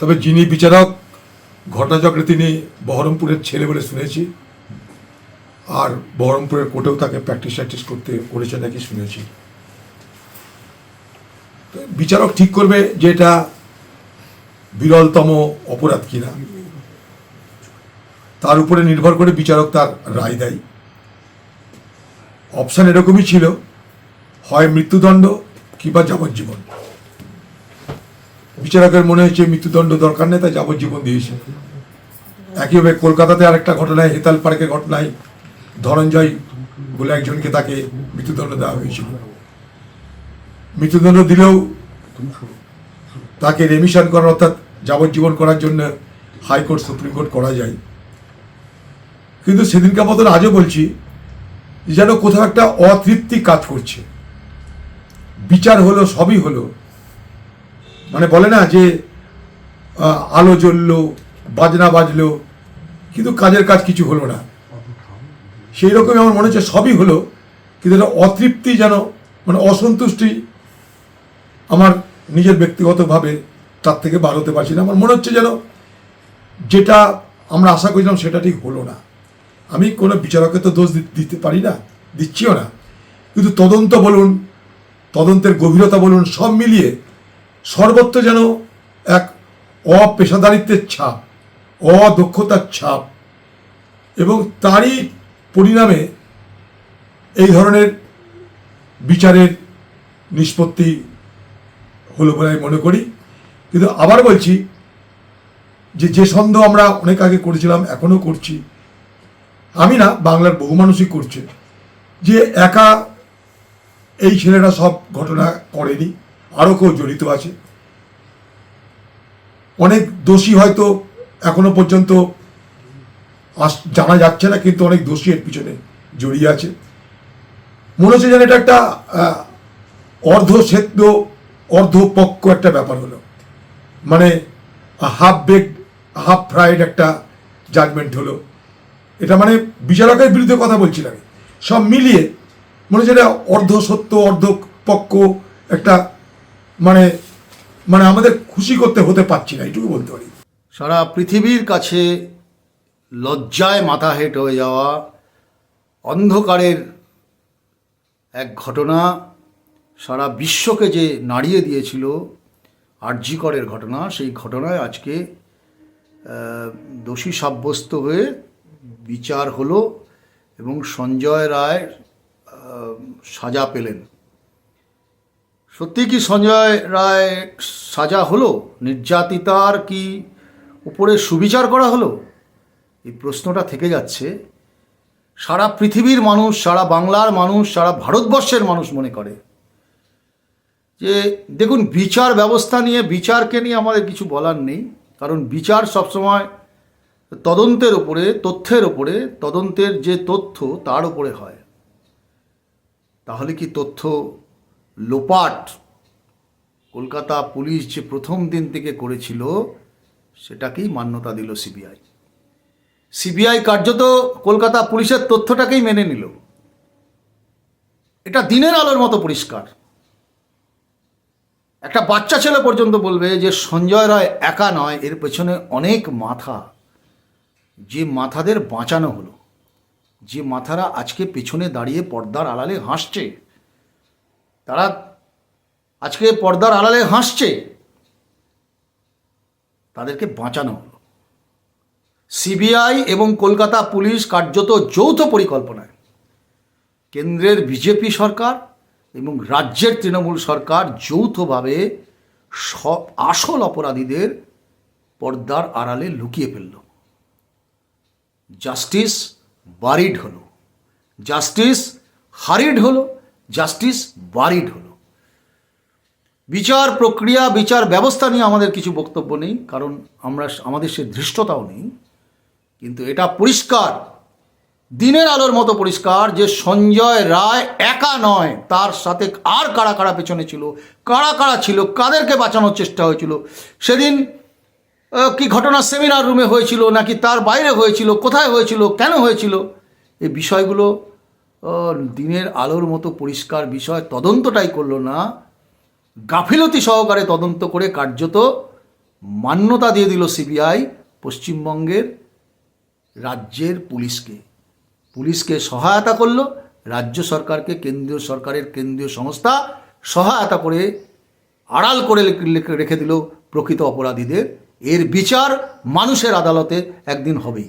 তবে যিনি বিচারক, ঘটনাচক্রে তিনি বহরমপুরের ছেলে বলে শুনেছি। আর বহরমপুরের কোর্টেও তাকে প্র্যাকটিস ট্যাকটিস করতে করেছে নাকি শুনেছি। বিচারক ঠিক করবে যে এটা বিরলতম অপরাধ কিনা। তার উপরে নির্ভর করে বিচারক তার রায় দেয়। অপশান এরকমই ছিল, হয় মৃত্যুদণ্ড কিংবা যাবজ্জীবন। বিচারকের মনে হয়েছে মৃত্যুদণ্ড দরকার নেই, তাই যাবজ্জীবন দিয়েছে। একইভাবে কলকাতাতে আরেকটা ঘটনায়, হেতাল পার্কের ঘটনায় ধনঞ্জয় বলে একজনকে তাকে মৃত্যুদণ্ড দেওয়া হয়েছিল। মৃত্যুদণ্ড দিলেও তাকে রেমিশন করার অর্থাৎ যাবজ্জীবন করার জন্য হাইকোর্ট, সুপ্রিম কোর্ট করা যায়। কিন্তু সেদিনকার মতন আজও বলছি, যেন কোথাও একটা অতৃপ্তি কাজ করছে। বিচার হলো, সবই হলো মানে বলে না যে আলো জ্বললো, বাজনা বাজলো, কিন্তু কাজের কাজ কিছু হলো না। সেই রকমই আমার মনে হচ্ছে সবই হলো, কিন্তু এটা অতৃপ্তি যেন মানে অসন্তুষ্টি আমার নিজের ব্যক্তিগতভাবে তার থেকে বার হতে পারছি না। আমার মনে হচ্ছে যেন যেটা আমরা আশা করেছিলাম সেটা ঠিক হলো না। আমি কোনো বিচারককে তো দোষ দিতে পারি না, দিচ্ছিও না। কিন্তু তদন্ত বলুন, তদন্তের গভীরতা বলুন, সব মিলিয়ে সর্বত্র যেন এক অপেশাদারিত্বের ছাপ, অদক্ষতার ছাপ। এবং তারই পরিণামে এই ধরনের বিচারের নিষ্পত্তি হলো বলে আমি মনে করি। কিন্তু আবার বলছি যে যে সন্দেহ আমরা অনেক আগে করেছিলাম, এখনও করছি। আমি না, বাংলার বহু মানুষই করছে যে, একা এই ছেলেরা সব ঘটনা করেনি। আরও কেউ জড়িত আছে। অনেক দোষী হয়তো এখনও পর্যন্ত জানা যাচ্ছে না, কিন্তু অনেক দোষী এর পিছনে জড়িয়ে আছে। মনে হচ্ছে যেন এটা একটা অর্ধ সেদ্ধ অর্ধ পক্ক একটা ব্যাপার হলো। মানে হাফ বেক হাফ ফ্রাইড একটা জাজমেন্ট হলো। এটা মানে বিচারকের বিরুদ্ধে কথা বলছিলাম আমি। সব মিলিয়ে মনে হচ্ছে এটা অর্ধ সত্য অর্ধ পক্ষ একটা মানে মানে আমাদের খুশি করতে হতে পারছি না, এইটুকু বলতে পারি। সারা পৃথিবীর কাছে লজ্জায় মাথা হেঁট হয়ে যাওয়া অন্ধকারের এক ঘটনা সারা বিশ্বকে যে নাড়িয়ে দিয়েছিল, আরজিকরের ঘটনা, সেই ঘটনায় আজকে দোষী সাব্যস্ত হয়ে বিচার হলো এবং সঞ্জয় রায় সাজা পেলেন। সত্যি কি সঞ্জয় রায় সাজা হলো? নির্যাতিতার কি উপরে সুবিচার করা হলো? এই প্রশ্নটা থেকে যাচ্ছে, সারা পৃথিবীর মানুষ, সারা বাংলার মানুষ, সারা ভারতবর্ষের মানুষ মনে করে যে, দেখুন, বিচার ব্যবস্থা নিয়ে, বিচারকে নিয়ে আমাদের কিছু বলার নেই। কারণ বিচার সবসময় তদন্তের ওপরে তথ্যের ওপরে তদন্তের যে তথ্য তার ওপরে হয়। তাহলে কি তথ্য লোপাট কলকাতা পুলিশ যে প্রথম দিন থেকে করেছিল, সেটাকেই মান্যতা দিল সিবিআই। সিবিআই কার্যত কলকাতা পুলিশের তথ্যটাকেই মেনে নিল। এটা দিনের আলোর মতো পরিষ্কার। একটা বাচ্চা ছেলে পর্যন্ত বলবে যে, সঞ্জয় রায় একা নয়, এর পেছনে অনেক মাথা। যে মাথাদের বাঁচানো হলো, যে মাথারা আজকে পেছনে দাঁড়িয়ে পর্দার আড়ালে হাসছে তারা আজকে পর্দার আড়ালে হাসছে। তাদেরকে বাঁচানো হলো। সিবিআই এবং কলকাতা পুলিশ কার্যত যৌথ পরিকল্পনায়। কেন্দ্রের বিজেপি সরকার এবং রাজ্যের তৃণমূল সরকার যৌথভাবে সব আসল অপরাধীদের পর্দার আড়ালে লুকিয়ে ফেলল। জাস্টিস বারিড হলো। জাস্টিস হারিড হলো। জাস্টিস বারিড হলো। বিচার প্রক্রিয়া, বিচার ব্যবস্থা নিয়ে আমাদের কিছু বক্তব্য নেই, কারণ আমরা আমাদের সে ধৃষ্টতাও নেই। কিন্তু এটা পরিষ্কার, দিনের আলোর মতো পরিষ্কার যে সঞ্জয় রায় একা নয়, তার সাথে আর কারা কারা পেছনে ছিল, কারা কারা ছিল, কাদেরকে বাঁচানোর চেষ্টা হয়েছিল? সেদিন কি ঘটনা সেমিনার রুমে হয়েছিল, নাকি তার বাইরে হয়েছিল, কোথায় হয়েছিল, কেন হয়েছিল? এই বিষয়গুলো দিনের আলোর মতো পরিষ্কার বিষয় তদন্তটাই করল না। গাফিলতি সহকারে তদন্ত করে কার্যত মান্যতা দিয়ে দিল সিবিআই পশ্চিমবঙ্গের রাজ্যের পুলিশকে। পুলিশকে সহায়তা করল, রাজ্য সরকারকে, কেন্দ্রীয় সরকারের কেন্দ্রীয় সংস্থা সহায়তা করে আড়াল করে রেখে- দিল প্রকৃত অপরাধীদের। এর বিচার মানুষের আদালতে একদিন হবেই।